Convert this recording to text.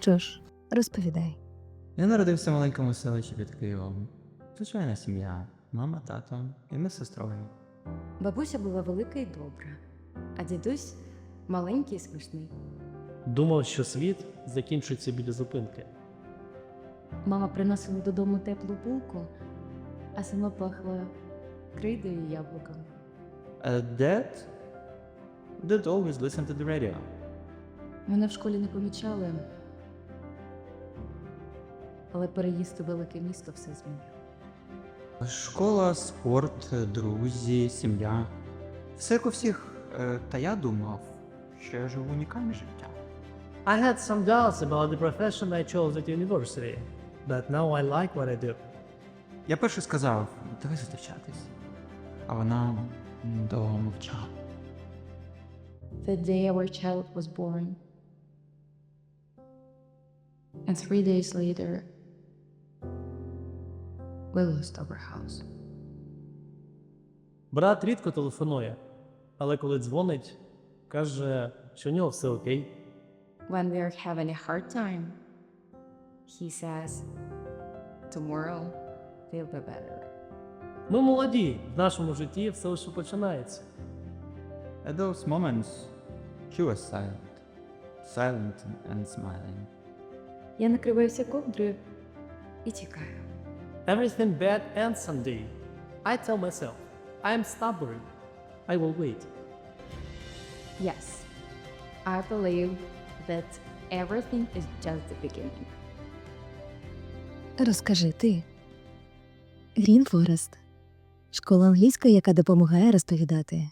що ж, розповідай. Я народився в маленькому селищі під Києвом. Звичайна сім'я, мама, тато і ми з сестрою. Бабуся була велика і добра, а дідусь маленький і смішний. Думав, що світ закінчується біля зупинки. Мама приносила додому теплу булку, а сама пахла крейдою і яблуком. Uh, dad? Dad always listened to the radio. Мене в школі не помічали, але переїзд у велике місто все змінив. Школа, спорт, друзі, сім'я. Все як у всіх. Е, Та я думав, що я живу унікальне життя. I had some doubts about the profession I chose at university, but now I like what I do. Я перше сказав, давай зустрічатись. А вона довго мовчала. The day our child was born. And three days later, we lost our house. Брат рідко телефонує, але коли дзвонить, каже, що у нього все окей. When we are having a hard time, he says, Tomorrow will be better. Ми молоді, в нашому житті все лише починається. At those moments, she was silent. Silent and smiling. Я накриваюся ковдрою і тікаю. Everything bad ends someday. I tell myself, I am stubborn. I will wait. Yes, I believe that everything is just the beginning. Розкажи ти. Green Forest. Школа англійської, яка допомагає розповідати